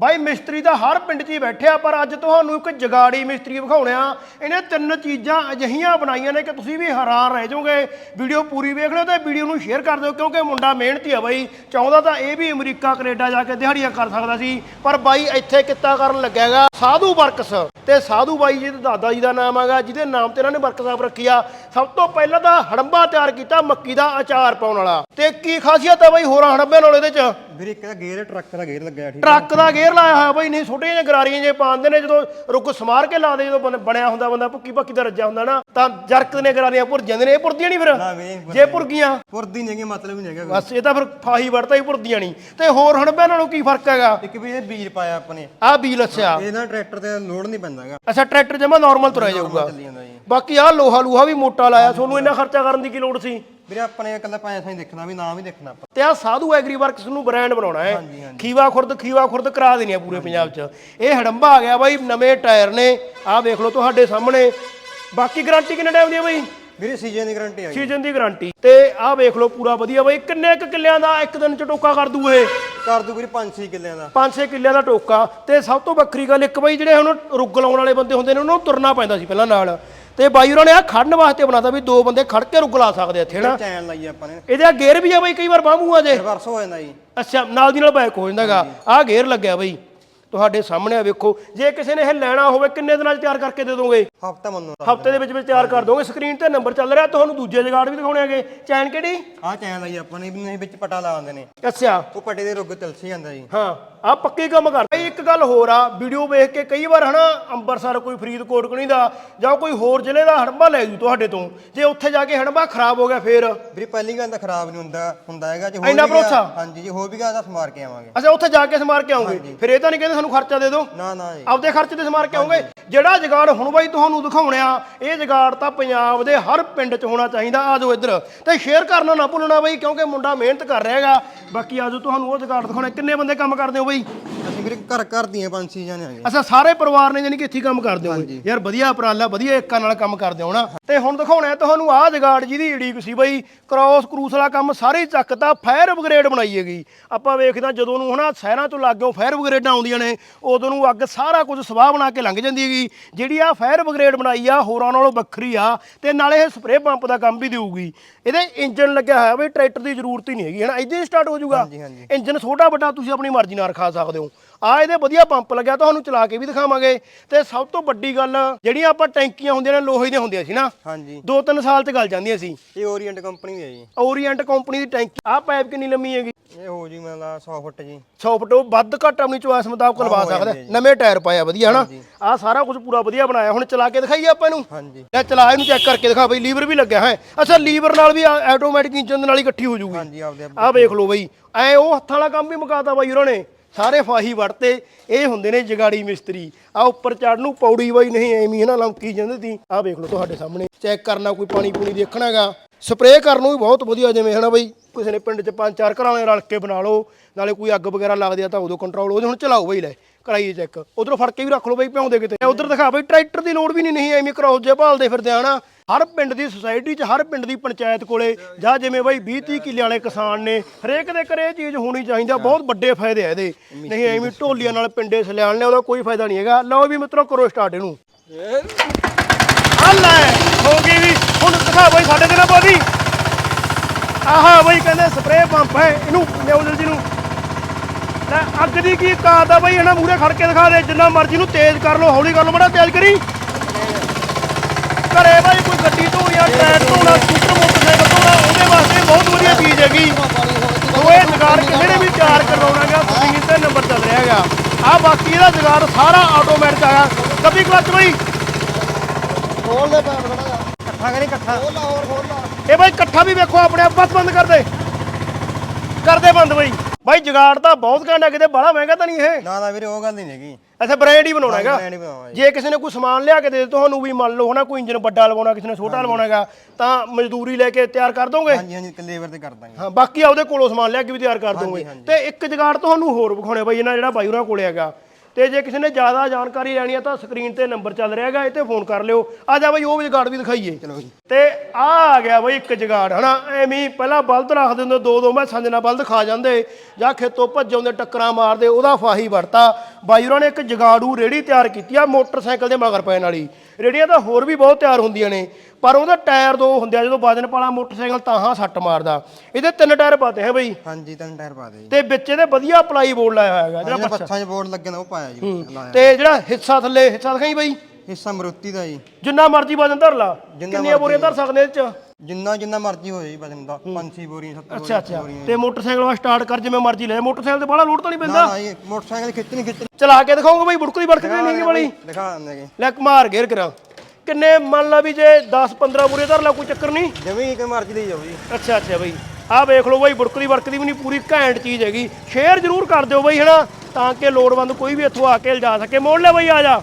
ਬਾਈ ਮਿਸਤਰੀ ਤਾਂ ਹਰ ਪਿੰਡ 'ਚ ਹੀ ਬੈਠਿਆ ਪਰ ਅੱਜ ਤੁਹਾਨੂੰ ਇੱਕ ਜਗਾੜੀ ਮਿਸਤਰੀ ਵਿਖਾਉਣਿਆ ਇਹਨੇ ਤਿੰਨ ਚੀਜ਼ਾਂ ਅਜਿਹੀਆਂ ਬਣਾਈਆਂ ਨੇ ਕਿ ਤੁਸੀਂ ਵੀ ਹੈਰਾਨ ਰਹਿ ਜਾਓਗੇ। ਵੀਡੀਓ ਪੂਰੀ ਵੇਖ ਲਿਓ ਤੇ ਵੀਡੀਓ ਨੂੰ ਸ਼ੇਅਰ ਕਰ ਦਿਓ ਕਿਉਂਕਿ ਮੁੰਡਾ ਮਿਹਨਤੀ ਆ ਬਾਈ। ਚਾਹੁੰਦਾ ਤਾਂ ਇਹ ਵੀ ਅਮਰੀਕਾ ਕੈਨੇਡਾ ਜਾ ਕੇ ਦਿਹਾੜੀਆਂ ਕਰ ਸਕਦਾ ਸੀ ਪਰ ਬਾਈ ਇੱਥੇ ਕਿੱਤਾ ਕਰਨ ਲੱਗਿਆਗਾ ਸਾਧੂ ਵਰਕਸ। ਤੇ ਸਾਧੂ ਬਾਈ ਜੀ ਦੇ ਦਾਦਾ ਜੀ ਦਾ ਨਾਮ ਹੈਗਾ ਜਿਹਦੇ ਨਾਮ ਤੇ ਇਹਨਾਂ ਨੇ ਵਰਕਸ਼ਾਪ ਰੱਖੀ ਆ। ਸਭ ਤੋਂ ਪਹਿਲਾਂ ਤਾਂ ਹੜੰਬਾ ਤਿਆਰ ਕੀਤਾ ਮੱਕੀ ਦਾ ਅਚਾਰ ਪਾਉਣ ਵਾਲਾ। ਤੇ ਕੀ ਖਾਸੀਅਤ ਹੈ ਬਾਈ ਹੋਰਾਂ ਹੜੰਬਿਆਂ ਨਾਲ ਇਹਦੇ 'ਚ ਵੀਰੇ ਇੱਕ ਦਾ ਗੇਅਰ ਟਰੱਕ ਦਾ ਗੇਅਰ ਲੱਗਿਆ ਠੀਕ ਟਰੱਕ ਦਾ ਗੇਅਰ ਲਾਇਆ ਹੋਇਆ ਬਈ ਨਹੀਂ ਛੋਟੀਆਂ ਜਿਹੀਆਂ ਗਰਾਰੀਆਂ ਜੇ ਪਾਉਂਦੇ ਨੇ ਜਦੋਂ ਰੁੱਕ ਸਮਾਰ ਕੇ ਲਾਉਂਦੇ ਜਦੋਂ ਬਣ- ਬਣਿਆ ਹੁੰਦਾ ਬੰਦਾ ਭੁੱਕੀ ਭੱਕੀ ਦਾ ਰੱਜਾ ਹੁੰਦਾ ਨਾ ਤਾਂ ਜਰਕ ਨੇ ਗਰਾਰੀਆਂ ਭੁਰ ਜਾਂਦੇ ਨੇ ਇਹ ਭੁਰਦੀਆਂ ਨਹੀਂ ਫਿਰ? ਜੇ ਭੁਰ ਗਈਆਂ ਪੁਰਦੀ ਨਹੀਂ ਹੈਗੀ ਮਤਲਬ ਹੀ ਨਹੀਂ ਹੈਗਾ ਬਸ ਇਹ ਤਾਂ ਫਿਰ ਫਾਹੀ ਵੜਤਾ ਹੀ ਭੁਰਦੀਆਂ ਨਹੀਂ। ਤੇ ਹੋਰ ਹਣਬਿਆਂ ਨਾਲੋਂ ਕੀ ਫ਼ਰਕ ਹੈਗਾ? ਇੱਕ ਵੀ ਇਹ ਬੀਜ ਪਾਇਆ ਆਪਣੇ ਆਹ ਬੀਲ ਅੱਛਾ। ਇਹ ਨਾ ਟਰੈਕਟਰ ਤੇ ਲੋਡ ਨਹੀਂ ਪੈਂਦਾ ਹੈਗਾ। ਅੱਛਾ ਟਰੈਕਟਰ ਜਮਾ ਨਾਰਮਲ ਤੁਰਿਆ ਜਾਊਗਾ। ਚੱਲੀ ਜਾਂਦਾ ਜੀ। ਬਾਕੀ ਆਹ ਲੋਹਾ ਲੂਹਾ ਵੀ ਮੋਟਾ ਲਾਇਆ ਤੁਹਾਨੂੰ ਇੰਨਾ ਖਰਚਾ ਕਰਨ ਦੀ ਕੀ ਲੋੜ ਸੀ? ਵੀਰੇ ਆਪਣੇ ਇਕੱਲਾ ਪੈਸਾ ਹੀ ਦੇਖਣਾ ਵੀ ਨਾਮ ਹੀ ਦੇਖਣਾ ਆਪਾਂ। ਤੇ ਆ ਸਾਧੂ ਐਗਰੀ ਵਰਕਸ ਨੂੰ ਬ੍ਰਾਂਡ ਬਣਾਉਣਾ ਹੈ? ਹਾਂਜੀ। ਖੀਵਾ ਖੁਰਦ ਖੀਵਾ ਖੁਰਦ ਕਰਾ ਦੇਣੀ ਆ ਪੂਰੇ ਪੰਜਾਬ 'ਚ। ਇਹ ਹੜੰਬਾ ਆ ਗਿਆ ਬਾਈ ਨਵੇਂ ਟਾਇਰ ਨੇ। ਆਹ ਵੇਖ ਲਓ ਤੁਹਾਡੇ ਸਾਹਮਣੇ। ਬਾਕੀ ਗਾਰੰਟੀ ਕਿੰਨੇ ਟਾਈਮ ਦੀ ਹੈ ਬਾਈ? ਵੀਰੇ ਸੀਜ਼ਨ ਦੀ ਗਾਰੰਟੀ ਹੈਗੀ ਸੀਜ਼ਨ ਦੀ ਗਾਰੰਟੀ ਤੇ ਆਹ ਵੇਖ ਲਓ ਪੂਰਾ ਵਧੀਆ ਬਾਈ ਕਿੰਨੇ ਕੁ ਕਿੱਲਿਆਂ ਦਾ ਇੱਕ ਦਿਨ 'ਚ ਟੋਕਾ ਕਰ ਦੂ ਇਹ? ਕਰ ਦੂ ਵੀਰੇ 5-6 ਕਿੱਲਿਆਂ ਦਾ। 5-6 ਕਿੱਲਿਆਂ ਦਾ ਟੋਕਾ। ਤੇ ਸਭ ਤੋਂ ਵੱਖਰੀ ਗੱਲ ਇੱਕ ਬਾਈ ਜਿਹੜੇ ਹੁਣ ਰੁੱਗ ਲਾਉਣ ਵਾਲੇ ਬੰਦੇ ਹੁੰਦੇ ਨੇ ਉਹਨਾਂ ਨੂੰ ਤੁਰਨਾ ਪੈਂਦਾ ਸੀ ਪਹਿਲਾਂ ਨਾਲ। ਤੇ ਬਾਈ ਉਹਨਾਂ ਨੇ ਆ ਖੜਨ ਵਾਸਤੇ ਬਣਾਤਾ ਵੀ ਦੋ ਬੰਦੇ ਖੜ ਕੇ ਰੁੱਗ ਲਾ ਸਕਦੇ ਇੱਥੇ ਨਾ ਚੈਨ ਲਾਈ ਆਪਾਂ ਨੇ। ਇਹਦੇ ਆ ਗੇਅਰ ਵੀ ਆ ਬਾਈ ਕਈ ਵਾਰ ਬਾਹਮੂ ਆ ਜੇ। ਰਿਵਰਸ ਹੋ ਜਾਂਦਾ ਜੀ। ਅੱਛਾ ਨਾਲ ਦੀ ਨਾਲ ਬੈਕ ਹੋ ਜਾਂਦਾਗਾ। ਆਹ ਗੇਅਰ ਲੱਗਿਆ ਬਈ। ਤੁਹਾਡੇ ਸਾਹਮਣੇ ਆ ਵੇਖੋ। ਜੇ ਕਿਸੇ ਨੇ ਇਹ ਲੈਣਾ ਹੋਵੇ ਕਿੰਨੇ ਦਿਨਾਂ 'ਚ ਤਿਆਰ ਕਰਕੇ ਦੇ ਦੋਗੇ? ਹਫਤਾ ਮੰਨੋ ਹਫ਼ਤੇ ਦੇ ਵਿੱਚ ਵਿੱਚ ਤਿਆਰ ਕਰ ਦੋਗੇ। ਸਕਰੀਨ ਤੇ ਨੰਬਰ ਚੱਲ ਰਿਹਾ ਤੁਹਾਨੂੰ ਦੂਜੇ ਜਗਾੜ ਵੀ ਦਿਖਾਉਣੇ ਹੈਗੇ। ਚੈਨ ਕਿਹੜੀ? ਆਹ ਚੈਨ ਲਾਈ ਆਪਾਂ ਨੇ ਨਹੀਂ ਵਿੱਚ ਪਟਾ ਲਾ ਦਿੰਦੇ ਨੇ। ਅੱਛਾ। ਉਹ ਪਟੇ ਦੇ ਰੁੱਗ ਤਿਲਸੀ ਜਾਂਦਾ ਜੀ। ਹਾਂ ਆ ਪੱਕੇ ਕੰਮ ਕਰ। ਬਈ ਇੱਕ ਗੱਲ ਹੋਰ ਆ ਵੀਡੀਓ ਵੇਖ ਕੇ ਕਈ ਵਾਰ ਹਨਾ ਅੰਮ੍ਰਿਤਸਰ ਕੋਈ ਫਰੀਦਕੋਟ ਕਣੀ ਦਾ ਜਾਂ ਕੋਈ ਹੋਰ ਜ਼ਿਲ੍ਹੇ ਦਾ ਹੜੰਬਾ ਲੈ ਜੂ ਤੁਹਾਡੇ ਤੋਂ। ਜੇ ਉੱਥੇ ਜਾ ਕੇ ਹੜੰਬਾ ਖਰਾਬ ਹੋ ਗਿਆ ਫੇਰ? ਵੀਰੇ ਪਹਿਲੀ ਗੱਲ ਤਾਂ ਖਰਾਬ ਨਹੀਂ ਹੁੰਦਾ ਹੁੰਦਾ ਹੈਗਾ। ਜੇ ਵੀ ਗਿਆ- ਭਰੋਸਾ? ਹਾਂਜੀ ਜੀ ਹੋਰ ਵੀ ਗਿਆ ਤਾਂ ਸਮਾਰ ਕੇ ਆਵਾਂਗੇ। ਅੱਛਾ ਉੱਥੇ ਜਾ ਕੇ ਸਮਾਰ ਕੇ ਆਉਂਗੇ ਫਿਰ ਇਹ ਤਾਂ ਨਹੀਂ ਕਹਿੰਦੇ ਸਾਨੂੰ ਖਰਚਾ ਦੇ ਦਿਓ। ਨਾ ਨਾ ਜੀ। ਆਪਦੇ ਖਰਚ ਤੇ ਸਮਾਰ ਕੇ ਆਉਂਗੇ। ਜਿਹੜਾ ਜਗਾੜ ਹੁਣ ਬਾਈ ਤੁਹਾਨੂੰ ਦਿਖਾਉਣਿਆ ਇਹ ਜਗਾੜ ਤਾਂ ਪੰਜਾਬ ਦੇ ਹਰ ਪਿੰਡ 'ਚ ਹੋਣਾ ਚਾਹੀਦਾ। ਆਜੋ ਇੱਧਰ। ਤੇ ਸ਼ੇਅਰ ਕਰਨਾ ਨਾ ਭੁੱਲਣਾ ਬਾਈ ਕਿਉਂਕਿ ਮੁੰਡਾ ਮਿਹਨਤ ਕਰ ਰਿਹਾ ਹੈਗਾ। ਬਾਕੀ ਆਜੋ ਤੁਹਾਨੂੰ ਉਹ ਜਗਾੜ ਦਿਖਾਉਣਾ। ਕਿੰਨੇ ਬੰਦੇ ਕੰਮ ਕਰਦੇ ਹੋ ਬਾਈ? ਅਸੀਂ ਵੀਰੇ ਘਰ ਘਰ ਦੀਆਂ ਪੰਜ ਛੇ ਜਾਣੇ ਆਗੇ ਅੱਛਾ ਸਾਰੇ ਪਰਿਵਾਰ ਨੇ ਜਾਨੀ ਕਿ ਇੱਥੇ ਹੀ ਕੰਮ ਕਰਦੇ ਹੋਗੇ ਯਾਰ ਵਧੀਆ ਉਪਰਾਲਾ ਵਧੀਆ ਏਕਾ ਨਾਲ ਕੰਮ ਕਰਦੇ ਹੋ ਨਾ ਤੇ ਹੁਣ ਦਿਖਾਉਣਾ ਤੁਹਾਨੂੰ ਆਹ ਜਗਾੜ ਜਿਹਦੀ ਈੜੀਕ ਸੀ ਬਾਈ ਕ੍ਰਾਸ ਕਰੂਸ ਵਾਲਾ ਕੰਮ ਸਾਰੇ ਹੀ ਚੱਕਤਾ ਫਾਇਰ ਬ੍ਰਿਗੇਡ ਬਣਾਈ ਹੈਗੀ। ਆਪਾਂ ਵੇਖਦੇ ਹਾਂ ਜਦੋਂ ਨੂੰ ਹਨਾ ਸ਼ਹਿਰਾਂ ਤੋਂ ਲੱਗਿਓ ਫਾਇਰ ਬ੍ਰਿਗੇਡਾਂ ਆਉਂਦੀਆਂ ਨੇ ਉਦੋਂ ਨੂੰ ਅੱਗ ਸਾਰਾ ਕੁਝ ਸਵਾਹ ਬਣਾ ਕੇ ਲੰਘ ਜਾਂਦੀ ਹੈਗੀ। ਜਿਹੜੀ ਆ ਫਾਇਰ ਬ੍ਰਿਗੇਡ ਬਣਾਈ ਆ ਹੋਰਾਂ ਨਾਲੋਂ ਵੱਖਰੀ ਆ ਤੇ ਨਾਲੇ ਇਹ ਸਪਰੇਅ ਪੰਪ ਦਾ ਕੰਮ ਵੀ ਦੇਊਗੀ। ਇਹਦੇ ਇੰਜਨ ਲੱਗਿਆ ਹੋਇਆ ਬਈ ਟਰੈਕਟਰ ਦੀ ਜ਼ਰੂਰਤ ਹੀ ਨਹੀਂ ਹੈਗੀ ਹਨਾ? ਇੱਦਾਂ ਹੀ ਸਟਾਰਟ ਹੋ ਜਾਊਗਾ। ਹਾਂਜੀ, ਹਾਂਜੀ। ਇੰਜਨ ਛੋਟਾ ਵੱਡਾ ਤੁਸੀਂ ਆਪਣੀ ਮਰਜ਼ੀ ਨਾਲ ਰਖਾ ਸਕਦੇ ਹੋ। ਆ ਇਹਦੇ ਵਧੀਆ ਪੰਪ ਲੱਗਿਆ ਤੁਹਾਨੂੰ ਚਲਾ ਕੇ ਵੀ ਦਿਖਾਵਾਂਗੇ। ਤੇ ਸਭ ਤੋਂ ਵੱਡੀ ਗੱਲ ਜਿਹੜੀਆਂ ਆਪਾਂ ਟੈਂਕੀਆਂ ਹੁੰਦੀਆਂ ਨੇ ਲੋਹੇ ਦੀਆਂ ਹੁੰਦੀਆਂ ਸੀ ਨਾ ਹਾਂਜੀ। ਦੋ ਤਿੰਨ ਸਾਲ ਚ ਗਲ ਜਾਂਦੀਆਂ ਸੀ। ਇਹ ਓਰੀਐਂਟ ਕੰਪਨੀ ਦੀ ਹੈ ਜੀ। ਓਰੀਐਂਟ ਕੰਪਨੀ ਦੀ ਟੈਂਕੀ ਆਹ ਪਾਈਪ ਕਿੰਨੀ ਲੰਮੀ ਹੈਗੀ? ਇਹ ਹੋ ਜੀ ਮਤਲਬ 100 ਫੁੱਟ ਜੀ। 100 ਫੁੱਟ ਉਹ ਵੱਧ ਘੱਟ ਆਪਣੀ ਚੋਇਸ ਮੁਤਾਬਕ ਲਵਾ ਸਕਦਾ। ਆ ਨਵੇਂ ਟਾਇਰ ਪਾਇਆ ਵਧੀਆ ਹਨਾ? ਆਹ ਸਾਰਾ ਕੁਝ ਪੂਰਾ ਵਧੀਆ ਬਣਾਇਆ ਹੁਣ ਚਲਾ ਕੇ ਦਿਖਾਈਏ ਆਪਾਂ ਇਹਨੂੰ। ਹਾਂਜੀ। ਲੈ ਚਲਾ ਇਹਨੂੰ ਚੈੱਕ ਕਰਕੇ ਦਿਖਾ ਬਈ ਲੀਵਰ ਵੀ ਲੱਗਿਆ ਹੈ। ਅੱਛਾ ਲੀਵਰ ਨਾਲ ਵੀ ਆਟੋਮੈਟਿਕ ਇੰਜਨ ਦੇ ਨਾਲ ਹੀ ਇਕੱਠੀ ਹੋ ਜਾਊਗੀ ਹਾਂਜੀ ਆਪਦੇ ਆਪ- ਆਹ ਵੇਖ ਲਓ ਬਈ ਐ ਉਹ ਹੱਥਾਂ ਵਾਲਾ ਕੰਮ ਵੀ ਮੁਕਾਤਾ ਬਾਈ ਉਹਨਾਂ ਨੇ। ਸਾਰੇ ਫਾਹੀ ਵੜਤੇ, ਇਹ ਹੁੰਦੇ ਨੇ ਜਗਾੜੀ ਮਿਸਤਰੀ। ਆ ਉੱਪਰ ਚੜ੍ਹਨ ਨੂੰ ਪੌੜੀ ਬਾਈ ਨਹੀਂ, ਐਵੇਂ ਹਨਾ ਲੰਕੀ ਜਾਂਦੀ ਤੀ ਆਹ ਵੇਖ ਲਓ ਤੁਹਾਡੇ ਸਾਹਮਣੇ। ਚੈੱਕ ਕਰਨਾ ਕੋਈ ਪਾਣੀ ਪੂਣੀ ਦੇਖਣਾਗਾ ਸਪਰੇਅ ਕਰਨ ਨੂੰ ਵੀ ਬਹੁਤ ਵਧੀਆ ਜਿਵੇਂ ਹਨਾ ਬਈ, ਕਿਸੇ ਨੇ ਪਿੰਡ 'ਚ ਪੰਜ ਚਾਰ ਘਰਾਂ ਵਾਲੇ ਰਲ ਕੇ ਬਣਾ ਲਓ, ਨਾਲੇ ਕੋਈ ਅੱਗ ਵਗੈਰਾ ਲੱਗਦੀ ਆ ਤਾਂ ਉਦੋਂ ਕੰਟਰੋਲ ਹੋ ਜਾ। ਹੁਣ ਚਲਾਓ ਬਈ ਲੈ ਕਰਾਈਏ ਚੈੱਕ। ਉਧਰੋਂ ਫੜ ਕੇ ਵੀ ਰੱਖ ਲਓ ਬਈ, ਭਿਉਂਦੇ ਕਿਤੇ। ਉਧਰ ਦਿਖਾ ਬਈ, ਟਰੈਕਟਰ ਦੀ ਲੋੜ ਵੀ ਨਹੀਂ ਨਹੀਂ ਐਵੇਂ ਕਰਾਉ ਜੇ ਭਾਲਦੇ ਫਿਰਦੇ ਆ ਨਾ ਹਰ ਪਿੰਡ ਦੀ ਸੁਸਾਇਟੀ 'ਚ ਹਰ ਪਿੰਡ ਦੀ ਪੰਚਾਇਤ ਕੋਲੇ ਜਾਂ ਜਿਵੇਂ ਬਈ 20 30 ਕਿੱਲੇ ਵਾਲੇ ਕਿਸਾਨ ਨੇ ਹਰੇਕ ਦੇ ਘਰੇ ਇਹ ਚੀਜ਼ ਹੋਣੀ ਚਾਹੀਦੀ ਆ ਬਹੁਤ ਵੱਡੇ ਫਾਇਦੇ ਆ ਇਹਦੇ। ਨਹੀਂ ਐਵੇਂ ਢੋਲੀਆਂ ਨਾਲ ਪਿੰਡੇ ਸਲਿਆਣ ਨੇ ਉਹਦਾ ਕੋਈ ਫਾਇਦਾ ਨਹੀਂ ਹੈਗਾ। ਲਓ ਵੀ ਮਿੱਤਰੋ ਕਰੋ ਸਟਾਰਟ ਇਹਨੂੰ। ਆ ਲੈ ਹੋ ਗਈ ਵੀ। ਹੁਣ ਦਿਖਾ ਬਈ ਸਾਡੇ ਤੇ ਨਾ ਬਾਦੀ ਆਹਾ ਬਈ ਕਹਿੰਦੇ ਸਪਰੇਅ ਪੰਪ ਹੈ ਇਹਨੂੰ ਲਿਆਓ ਜਲਦੀ ਨੂੰ। ਲੈ ਅੱਗ ਦੀ ਕੀ ਕਾਤ ਆ? ਬਈ ਇਹਨਾਂ ਮੂਰੇ ਖੜ ਕੇ ਦਿਖਾ ਦੇ ਜਿੰਨਾ ਮਰਜ਼ੀ ਨੂੰ ਤੇਜ਼ ਕਰ ਲਓ ਹੌਲੀ ਕਰ ਲਓ ਬੜਾ ਤੇਜ਼ ਕਰੀ। ਘਰੇ ਬਈ ਕੋਈ ਗੱਡੀ ਧੋਣੀ ਆ ਟਾਇਰ ਧੋਣਾ ਸਕੂਟਰ ਮੋਟਰਸਾਈਕਲ ਧੋਣਾ ਉਹਦੇ ਵਾਸਤੇ ਬਹੁਤ ਵਧੀਆ ਚੀਜ਼ ਹੈਗੀ। ਦੋਏ ਜਗਾੜ ਕਿਸੇ ਨੇ ਵੀ ਤਿਆਰ ਕਰਵਾਉਣਾਗਾ ਸਕਰੀਨ ਤੇ ਨੰਬਰ ਚੱਲ ਰਿਹਾ ਹੈਗਾ। ਆ ਬਾਕੀ ਇਹਦਾ ਜਗਾੜ ਸਾਰਾ ਆਟੋਮੈਟਿਕ ਆਗਾ ਕੱਪੀ ਕਲਚ ਬਈ ਖੋਲ ਦੇ ਪੈਪ ਖੜਾ ਜਾ। ਇਕੱਠਾ ਕਰੀ ਇਕੱਠਾ। ਖੋਲ ਲਾ ਹੋਰ ਖੋਲ ਲਾ। ਇਹ ਬਾਈ ਇਕੱਠਾ ਵੀ ਵੇਖੋ ਆਪਣੇ ਆਪ ਬਸ ਬੰਦ ਕਰ ਦੇ। ਕਰ ਦੇ ਬੰਦ ਬਈ। ਬਾਈ ਜਗਾੜ ਤਾਂ ਬਹੁਤ ਘੰਟਾ ਕਿਤੇ ਬੜਾ ਮਹਿੰਗਾ ਤਾਂ ਨਹੀਂ ਇਹ? ਨਾ ਨਾ ਵੀਰੇ ਉਹ ਗੱਲ ਨਹੀਂ ਹੈਗੀ। ਅੱਛਾ ਬ੍ਰਾਂਡ ਹੀ ਬਣਾਉਣਾ ਹੈਗਾ। brand ਹੀ ਬਣਾਉਣਾ ਜੀ। ਜੇ ਕਿਸੇ ਨੇ ਕੋਈ ਸਮਾਨ ਲਿਆ ਕੇ ਦੇ ਦੇ ਤੁਹਾਨੂੰ ਵੀ ਮੰਨ ਲਓ ਹਨਾ ਕੋਈ ਇੰਜਨ ਵੱਡਾ ਲਵਾਉਣਾ ਕਿਸੇ ਨੇ ਛੋਟਾ ਲਵਾਉਣਾ ਹੈਗਾ ਤਾਂ ਮਜ਼ਦੂਰੀ ਲੈ ਕੇ ਤਿਆਰ ਕਰ ਦੋਗੇ? ਹਾਂਜੀ ਹਾਂਜੀ ਲੇਬਰ ਤੇ ਕਰ ਦਾਂਗੇ। ਹਾਂ ਬਾਕੀ ਆਪਦੇ ਕੋਲੋਂ ਸਮਾਨ ਲਿਆ ਕੇ ਵੀ ਤਿਆਰ ਕਰ ਦੋਗੇ। ਤੇ ਇੱਕ ਜਗਾੜ ਤੁਹਾਨੂੰ ਹੋਰ ਵਿਖਾਉਣੇ ਬਾਈ ਇਹਨਾਂ ਜਿਹੜਾ ਬਾਈ ਉਹਨਾਂ ਕੋਲੇ ਹੈਗਾ। ਤੇ ਜੇ ਕਿਸੇ ਨੇ ਜ਼ਿਆਦਾ ਜਾਣਕਾਰੀ ਲੈਣੀ ਆ ਤਾਂ ਸਕਰੀਨ ਤੇ ਨੰਬਰ ਚੱਲ ਰਿਹਾ ਹੈਗਾ ਇਹ ਤੇ ਫੋਨ ਕਰ ਲਿਓ। ਆ ਜਾ ਬਈ ਉਹ ਜਗਾੜ ਵੀ ਦਿਖਾਈਏ। ਚਲੋ ਜੀ। ਤੇ ਆ ਆ ਗਿਆ ਬਈ ਇੱਕ ਜਗਾੜ ਹਨਾ? ਐਵੇਂ ਹੀ ਪਹਿਲਾਂ ਬਲਦ ਰੱਖਦੇ ਹੁੰਦੇ ਦੋ ਦੋ ਮੈਂ ਸੰਜਣਾ ਬਲਦ ਖਾ ਜਾਂਦੇ ਜਾਂ ਖੇਤੋਂ ਭੱਜ ਆਉਂਦੇ ਟੱਕਰਾਂ ਮਾਰਦੇ ਉਹਦਾ ਫਾਹੀ ਵਰਤਾ। ਬਾਈ ਉਹਨਾਂ ਨੇ ਇੱਕ ਜਗਾੜੂ ਰੇੜੀ ਤਿਆਰ ਕੀਤੀ ਆ ਮੋਟਰਸਾਈਕਲ ਦੇ ਮਗਰ ਪੈਣ ਵਾਲੀ। ਰੇੜੀਆਂ ਤਾਂ ਹੋਰ ਵੀ ਬਹੁਤ ਤਿਆਰ ਹੁੰਦੀਆਂ ਨੇ ਪਰ ਉਹਦਾ ਟਾਇਰ ਦੋ ਹੁੰਦੇ ਆ ਜਦੋਂ ਵਜਨ ਪਾਲਾ ਮੋਟਰਸਾਈਕਲ ਤਾਂ ਹਾਂ ਸੱਟ ਮਾਰਦਾ। ਇਹਦੇ ਤਿੰਨ ਟਾਇਰ ਪਾਤੇ ਹੈ ਬਈ। ਹਾਂਜੀ ਤਿੰਨ ਟਾਇਰ ਪਾ ਦੇ ਜੀ। ਤੇ ਵਿੱਚ ਇਹਦੇ ਵਧੀਆ ਪਲਾਈ ਬੋਰਡ ਲਾਇਆ ਹੋਇਆ ਹੈਗਾ ਜਿਹੜਾ ਪੱਛਾਂ 'ਚ ਬੋਰਡ ਲੱਗੇ ਨੇ ਉਹ ਪਾਇਆ ਜੀ ਲਾਇਆ। ਤੇ ਜਿਹੜਾ ਹਿੱਸਾ ਥੱਲੇ ਹਿੱਸਾ ਦਿਖਾਈ ਬਈ? ਹਿੱਸਾ ਮਰੂਤੀ ਦਾ ਜੀ। ਜਿੰਨਾ ਮਰਜ਼ੀ ਵਜਨ ਧਰ ਲਾ ਜਿੰਨਾ ਕਿੰਨੀਆਂ ਬੋਰੀਆਂ ਧਰ ਸਕਦੇ ਇਹ ਚ? ਜਿੰਨਾ ਜਿੰਨਾ ਮਰਜ਼ੀ ਹੋ ਜਾਏ ਵਜਨ ਦਾ ਪੰਜ ਛੇ ਬੋਰੀਆਂ ਸੱਤ ਅੱਛਾ ਅੱਛਾ। ਤੇ ਮੋਟਰਸਾਈਕਲ ਵਾ ਸਟਾਰਟ ਕਰ ਜਿਵੇਂ ਮਰਜ਼ੀ ਲੈ। ਮੋਟਰਸਾਈਕਲ ਤੇ ਬੜਾ ਲੋਡ ਤਾਂ ਨਹੀਂ ਪੈਂਦਾ। ਨਾ ਇਹ ਮੋਟਰਸਾਈਕਲ ਖਿੱਚਣੀ ਖਿੱਚਣੀ ਚਲਾ ਕੇ ਦਿਖਾਉਂਗਾ ਬਈ ਬੁੜਕਦੀ ਬੜਕਦੀ ਨਹੀਂ ਵਾਲੀ। ਦਿਖਾ ਦਿੰਦੇ ਲੈ ਮਾਰ ਘੇਰ ਕਰਾਂ। ਕਿੰਨੇ ਮੰਨ ਲਾ ਵੀ ਜੇ 10 15 ਬੋਰੀਆਂ ਧਰ ਲਾ ਕੋਈ ਚੱਕਰ ਨਹੀਂ। ਜਮੀ ਕਿ ਮਰਜ਼ੀ ਲਈ ਜਾਓ ਜੀ। ਅੱਛਾ ਅੱਛਾ ਬਈ। ਆਹ ਵੇਖ ਲਓ ਬਈ ਬੁੜਕਦੀ ਵੜਕਦੀ ਵੀ ਨਹੀਂ ਪੂਰੀ ਘੈਂਟ ਚੀਜ਼ ਹੈਗੀ। ਸ਼ੇਅਰ ਜ਼ਰੂਰ ਕਰ ਦਿਓ ਬਈ ਹਨਾ। ਤਾਂ ਕਿ ਲੋੜਵੰਦ ਕੋਈ ਵੀ ਇੱਥੋਂ ਆ ਕੇ ਲਿਜਾ ਸਕੇ। ਮੋੜ ਲੈ ਬਈ ਆ ਜਾ।